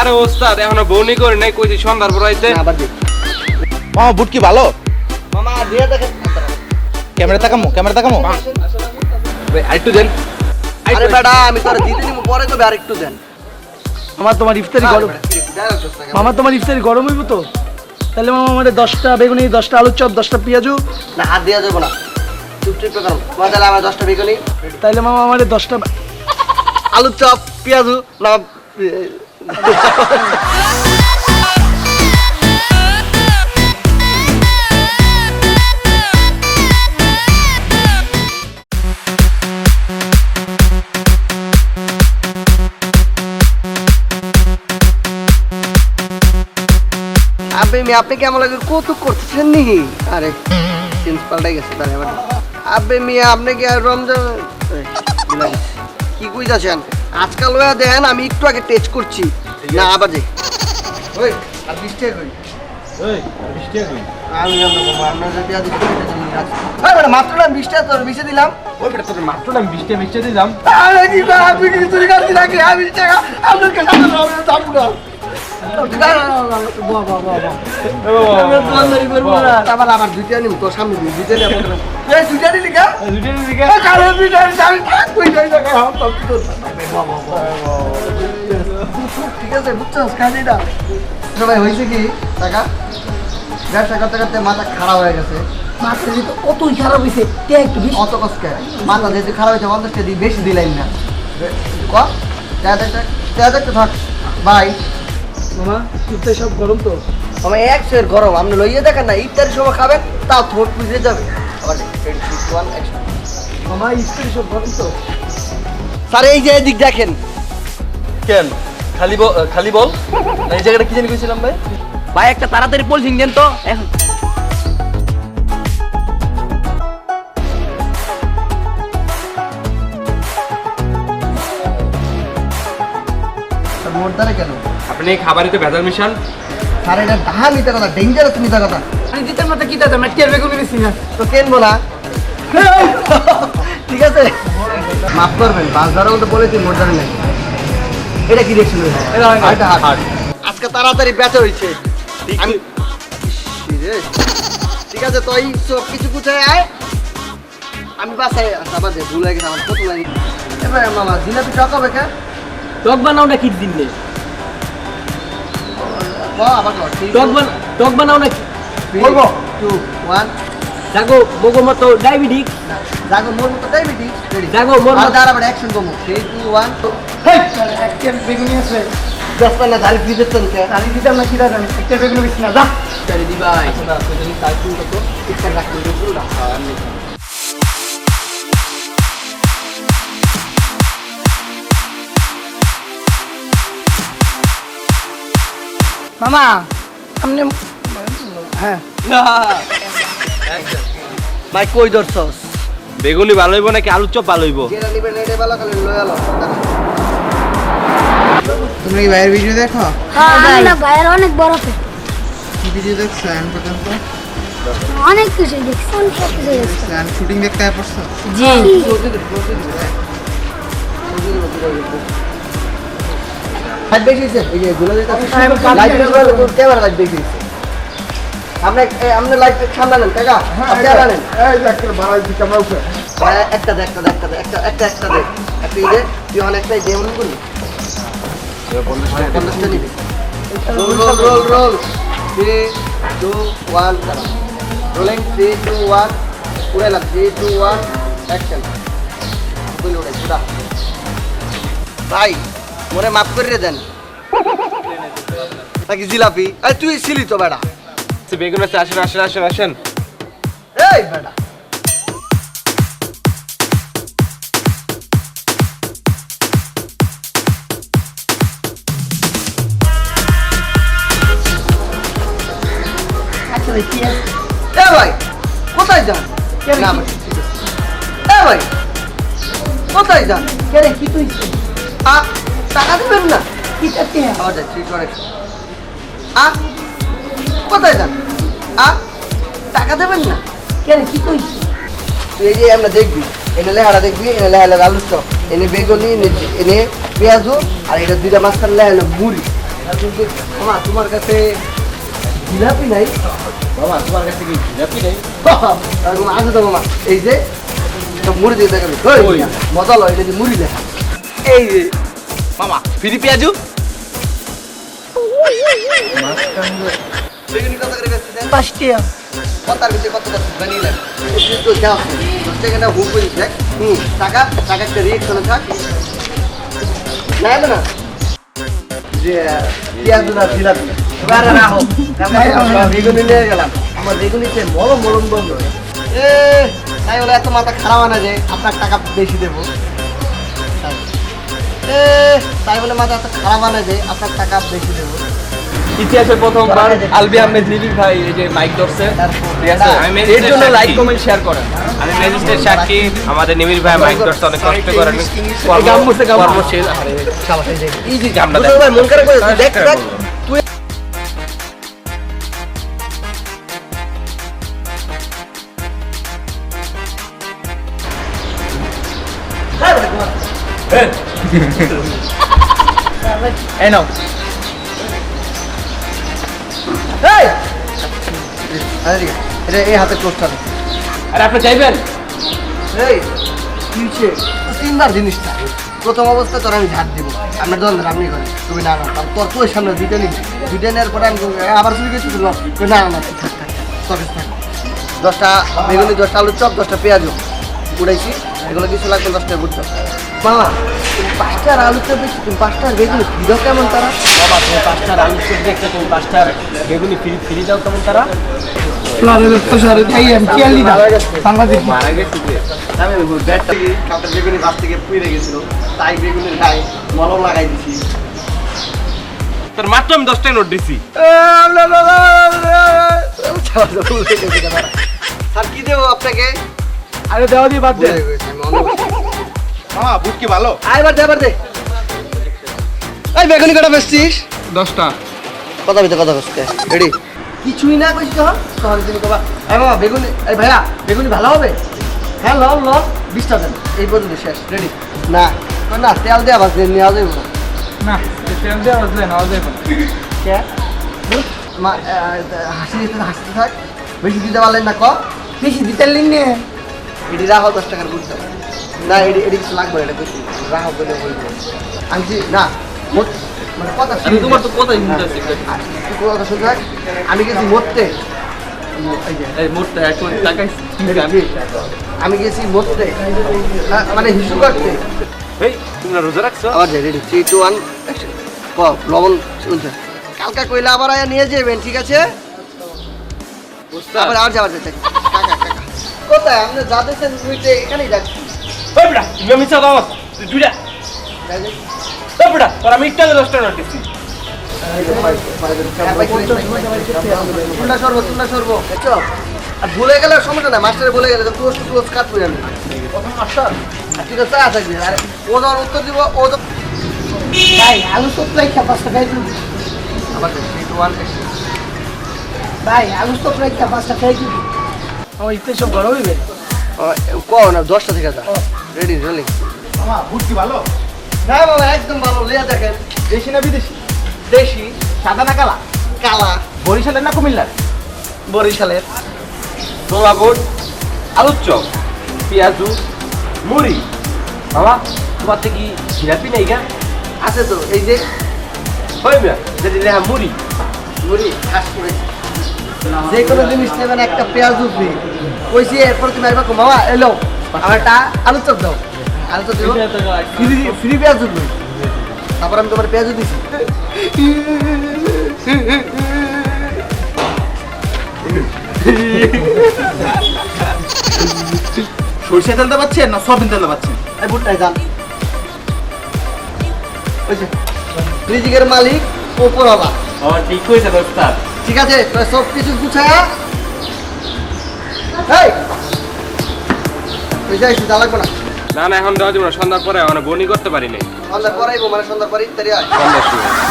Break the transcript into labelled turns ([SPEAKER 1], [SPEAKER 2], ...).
[SPEAKER 1] আরে ওস্তাদ এখনও বউনি করে নাই কইছি সন্ধ্যার পর আইতে।
[SPEAKER 2] আবার দি।
[SPEAKER 3] মামা বুট কি ভালো?
[SPEAKER 2] মামা দিয়ে দেখেন
[SPEAKER 3] ক্যামেরা তাকামো ক্যামেরা তাকামো।
[SPEAKER 1] ভাই, আরেকটু দেন।
[SPEAKER 2] আরে বেটা আমি তোর দিতে দিব পরে তবে আরেকটু দেন।
[SPEAKER 4] আমার তোমার ইফতারি গরম। মামা তোমার ইফতারি গরম হইব তো? তাহলে মামা আমাদের দশটা বেগুনি দশটা আলুর চপ দশটা পেঁয়াজু।
[SPEAKER 2] না হাত দেওয়া যাবে না। করো তাহলে আমার দশটা বেগুনি।
[SPEAKER 4] তাইলে মামা আমাদের দশটা
[SPEAKER 2] আলুর চপ পেঁয়াজু না আপনি আপনি কেমন লাগে কৌতুক করতেছেন নি আরে চেঞ্জ পাল্টাই গেছে তাহলে এবার আবে মিয়া আপনি কি আর রমজান এই, ভুলে গেছি। আজকাল ওয়া দেন আমি একটু আগে টেস্ট করছি। না আবাজে ওই আর কই আমি আমরা যদি আদি হ্যাঁ ম্যাডাম মাত্র তোর দিলাম।
[SPEAKER 1] ওই বেটা তোর মাত্র দিলাম।
[SPEAKER 2] আরে কি আপনি চুরি করতে আমি টাকা আপনার কাছে আমি হয়েছে কি টাকা করতে করতে মাথা খারাপ হয়ে গেছে
[SPEAKER 5] মাছটা তো কতই খারাপ হয়েছে তে
[SPEAKER 2] অত যেহেতু খারাপ হয়েছে বেশি দিলাম না একটু থাক
[SPEAKER 4] মামা ইফতারি সব গরম তো?
[SPEAKER 2] আমার এক সের গরম। আপনি লইয়ে দেখেন না ইফতারের সময় খাবেন তাও থ্রোট পুজে যাবে।
[SPEAKER 4] মামা ইফতারি সব গরম তো?
[SPEAKER 2] স্যার এই যে এদিক দেখেন।
[SPEAKER 3] কেন? খালি বল খালি বল। এই জায়গাটা কি জানি কইছিলাম ভাই?
[SPEAKER 5] ভাই একটা তাড়াতাড়ি পলিথিন দেন তো। এখন।
[SPEAKER 2] মোট দ্বারা কেন?
[SPEAKER 1] আপনি এই খাবারিতে ভেজাল মিশান।
[SPEAKER 2] স্যার এটা ডাহা মিথ্যা কথা ডেঞ্জারাস মিথ্যা কথা
[SPEAKER 5] আমি দিতের মতো কি দাদা মেটিয়ার বেগুনি বেশি না।
[SPEAKER 2] তো কেনবো না ঠিক আছে। মাফ করবেন ধরার মতো বলেছি মোট ধরে নাই। এটা কি দেখছিল এটা হাট। আজকে তাড়াতাড়ি বেচা হয়েছে আমি ঠিক আছে তো এই সব কিছু গুছায় আয়। আমি বাসায় আবার ভুলে গেছে আমার কত লাগে। এবার মামা জিলাপি টকাবে কে?
[SPEAKER 5] টক বানাও না কি
[SPEAKER 2] কর
[SPEAKER 5] টক বান টক বানাও না কি
[SPEAKER 2] বলব? টু ওয়ান
[SPEAKER 5] জাগো মগো মতো ডায়াবেটিক
[SPEAKER 2] জাগো মোর মতো ডায়াবেটিস রেডি
[SPEAKER 5] জাগো মোর
[SPEAKER 2] আর
[SPEAKER 5] মতো
[SPEAKER 2] দাঁড়া আবার অ্যাকশন কমো থ্রি টু ওয়ান
[SPEAKER 4] একটা বেগুনি আছে।
[SPEAKER 2] দশ পান্না ধারে দিচ্ছেন কে
[SPEAKER 4] আমি দিতাম না কি দাদা? একটা বেগুনি বেশি না যা।
[SPEAKER 5] চলে দি ভাই
[SPEAKER 2] ঠিকঠাক রাখতে হবে
[SPEAKER 5] মামা আপনি হ্যাঁ।
[SPEAKER 2] ভাই কই ধরছস?
[SPEAKER 1] বেগুনি ভালো হইব নাকি আলুর চপ ভালো হইব?
[SPEAKER 2] আলো
[SPEAKER 6] কি বাইরের ভিডিও দেখো?
[SPEAKER 7] হ্যাঁ না বাইরে অনেক বড় তো
[SPEAKER 6] কি ভিডিও দেখছ এখন পর্যন্ত?
[SPEAKER 7] অনেক কিছু দেখছি অনেক কিছু দেখছি।
[SPEAKER 6] শুটিং দেখতে
[SPEAKER 5] জি।
[SPEAKER 2] লাইট বেশি এই যে গুলো দিতে লাইট বেশি ক্যামেরা লাইট বেশি হইছে আপনি আপনি লাইট কাকা। আপনি আনেন।
[SPEAKER 4] এই একটা ভাড়া দিতে আমরা উপরে।
[SPEAKER 2] একটা দে একটা দে একটা দে একটা একটা একটা দে। একটা এই দে তুই অনেক একটাই মনে করলি পঞ্চাশটা নিবি। Roll roll roll roll three two one rolling three two one উড়াইলাম three two one action ভাই মনে মাফ করে দেন। নাকি জিলাপি? আরে তুই ছিলি তো বেটা
[SPEAKER 1] বেগুন আছে আসেন আসেন আসেন আসেন।
[SPEAKER 2] এই বেটা
[SPEAKER 5] আচ্ছা
[SPEAKER 2] এ ভাই কোথায় যান? না ভাই। ঠিক আছে। এ ভাই কোথায় যান?
[SPEAKER 5] কেন কি তুই
[SPEAKER 2] আ টাকা দেবেন না।
[SPEAKER 5] কি করতে
[SPEAKER 2] আবার যাই থ্রি করে আ কোথায় যান? আ টাকা দেবেন না?
[SPEAKER 5] কেন কি তুই
[SPEAKER 2] এই যে আমরা দেখবি এনে লেহারা দেখবি এনে লেহারা আলু চপ এনে বেগুনি এনে- পেঁয়াজু আর এটা দুইটা মাঝখানে লেহানো মুড়ি। মামা তোমার কাছে জিলাপি নাই?
[SPEAKER 3] বাবা তোমার কাছে কি জিলাপি নেই?
[SPEAKER 2] এরকম আছে তো মামা এই যে মুড়ি দিয়ে দেখাবি। মজা লয় এটা যে মুড়ি দেখা এই যে
[SPEAKER 3] মামা ফ্রি পেঁয়াজু?
[SPEAKER 2] কথার কত কথা তো যাও না হুক করিস দেখ। হুম টাকা টাকা একটা রিয়েকশনে থাক। না না যে পেঁয়াজ না জিলাপি এবার রাখো। বেগুনি নিয়ে গেলাম। আমার বেগুনিতে মলম মলম বন্ধ এ তাই বলে এত মাথা খারাপ না যে আপনার টাকা বেশি দেবো। তাই বলে মাথা এত খারাপ আনে যে আপনার টাকা বেশি দেবো।
[SPEAKER 3] ইতিহাসে প্রথমবার আলবি আহমেদ লিলি ভাই এই যে মাইক ধরছে। এর জন্য লাইক কমেন্ট শেয়ার করেন।
[SPEAKER 1] আমি ম্যাজিস্ট্রেট সাক্ষী। আমাদের নিমির ভাই মাইক ধরছে অনেক কষ্ট করেন
[SPEAKER 3] কর্মশীল।
[SPEAKER 1] এই যে গামটা
[SPEAKER 2] ভাই মন খারাপ করে দেখ দেখ।
[SPEAKER 3] এই নাও।
[SPEAKER 2] এই! আরে এটা এই হাতে ক্লোজটা।
[SPEAKER 3] আরে আপনি চাইবেন?
[SPEAKER 2] এই কি হচ্ছে তিনবার জিনিসটা প্রথম অবস্থায় তোর আমি ঝাড় দিব। আপনার দল আপনি করেন তুমি না না তোর তোর সামনে দুইটা নিবি। দুইটা নেওয়ার পরে আমি আবার চুরি গেছি তুই না না তোর কাছে। দশটা বেগুনি দশটা আলুর চপ দশটা পেঁয়াজও। উড়াইছি। এগুলো কিছু লাগবে দশটা বুঝছ মামা তুমি পাঁচটার আলুর চপ বেশি তুমি পাঁচটার বেগুনি ফিরো কেমন তারা?
[SPEAKER 3] বাবা তুমি পাঁচটার আলু চপ দেখতে তুমি পাঁচটার বেগুনি ফ্রি ফ্রি দাও কেমন তারা?
[SPEAKER 2] তাই বেগুনির গায়ে মলম লাগাই দিছি।
[SPEAKER 1] তোর মাত্র আমি দশটাই নোট দিছি।
[SPEAKER 2] স্যার কি দেবো আপনাকে?
[SPEAKER 4] আরে দেওয়া দিয়ে বাদ দে।
[SPEAKER 6] মামা বুট কি ভালো?
[SPEAKER 2] আইবার দে এবার দে। এই বেগুনি কটা বেচছিস?
[SPEAKER 6] দশটা।
[SPEAKER 2] কথা ভিতরে কথা বসতে রেডি। কিছুই না কইছি তখন তুমি কবা এই মামা বেগুনি এই ভাইয়া বেগুনি ভালো হবে? হ্যাঁ ল ল বিশটা দেন এই পর্যন্ত শেষ। রেডি। না না তেল দেওয়া বাস নেওয়া যাবে না।
[SPEAKER 6] না ট্রেন দিয়ে আসলে না। যাবে
[SPEAKER 2] কে হাসি দিতে হাসতে থাক। বেশি দিতে পারলেন না ক?
[SPEAKER 5] বেশি দিতে লিখনে
[SPEAKER 2] এটি রাখো দশ টাকার বুঝতে না এটি এটি কিছু লাগবে এটা বেশি রাখো বলে বলব আমি যে- না মোট মানে কথা
[SPEAKER 3] আমি তোমার তো কথাই শুনতে আছি
[SPEAKER 2] কথা শুনতে থাক আমি গেছি মরতে আমি গেছি মরতে মানে হিসু করতে।
[SPEAKER 1] এই তুমি রোজা রাখছো?
[SPEAKER 2] আবার রেডি থ্রি টু ওয়ান লবণ শুনছে? কালকা কইলা আবার আয়া নিয়ে যাবেন ঠিক আছে? আবার আর কাকা কাকা। কোথায়? আপনি যা দেখছেন এখানেই যাচ্ছি।
[SPEAKER 1] ওই বেটা তুমি মিছা দাও তুই দুইটা। ওই বেটা তোর আমি একটা দশটা নোট দিছি
[SPEAKER 2] তুলনা সরব তুলনা সরব। দেখছ আর ভুলে গেলে সমস্যা নাই মাস্টারে বলে গেলে ক্লোজ টু ক্লোজ কাট করে আমি। প্রথম মাস্টার। ঠিক আছে চা থাকবে আর ও যখন উত্তর দিব ও তো
[SPEAKER 5] ভাই আলু চপ রাখা পাঁচ টাকা দিবি।
[SPEAKER 2] টু ওয়ান
[SPEAKER 5] ভাই আলু চপ রাখা পাঁচ টাকা দিবি।
[SPEAKER 4] আমার ইচ্ছে সব গরম হইবে।
[SPEAKER 2] কও না দশটা থেকে যা। রেডি রোলিং
[SPEAKER 6] মামা বুট কি ভালো?
[SPEAKER 2] না বাবা একদম ভালো। লিয়া দেখেন।
[SPEAKER 6] দেশি না বিদেশি?
[SPEAKER 2] দেশি।
[SPEAKER 6] সাদা না কালা?
[SPEAKER 2] কালা।
[SPEAKER 6] বরিশালের না কুমিল্লার?
[SPEAKER 2] বরিশালের।
[SPEAKER 1] ছোলা বুট আলুর চপ পেঁয়াজু মুড়ি। বাবা তোমার থেকে কি জিলাপি নেই গা?
[SPEAKER 2] আছে তো এই যে।
[SPEAKER 1] হই মিয়া যদি লেহা মুড়ি।
[SPEAKER 2] মুড়ি খাস করে যে কোনো জিনিস নেবেন একটা পেঁয়াজ উঠবে কইছি এরপর তুমি একবার কো, মামা এলো। আমার একটা আলু চপ দাও আলু চপ দিব ফ্রি ফ্রি পেঁয়াজ উঠবে তারপর আমি তোমার পেঁয়াজও দিছি।
[SPEAKER 6] সরষে পাচ্ছেন না সয়াবিন তেলতে পাচ্ছেন?
[SPEAKER 2] এই বুটটাই যান ওই যে রিজিকের মালিক ওপরওয়ালা
[SPEAKER 1] ও ঠিক হয়েছে
[SPEAKER 2] ঠিক আছে তোরা সব কিছু গুছায়া এই! লাগবে না।
[SPEAKER 1] না না এখন দেওয়া যাবে না সন্ধ্যার পরে এখন বনি করতে পারি নাই
[SPEAKER 2] সন্ধ্যার পরে মানে সন্ধ্যার পরে ইত্যাদি
[SPEAKER 1] সন্ধ্যার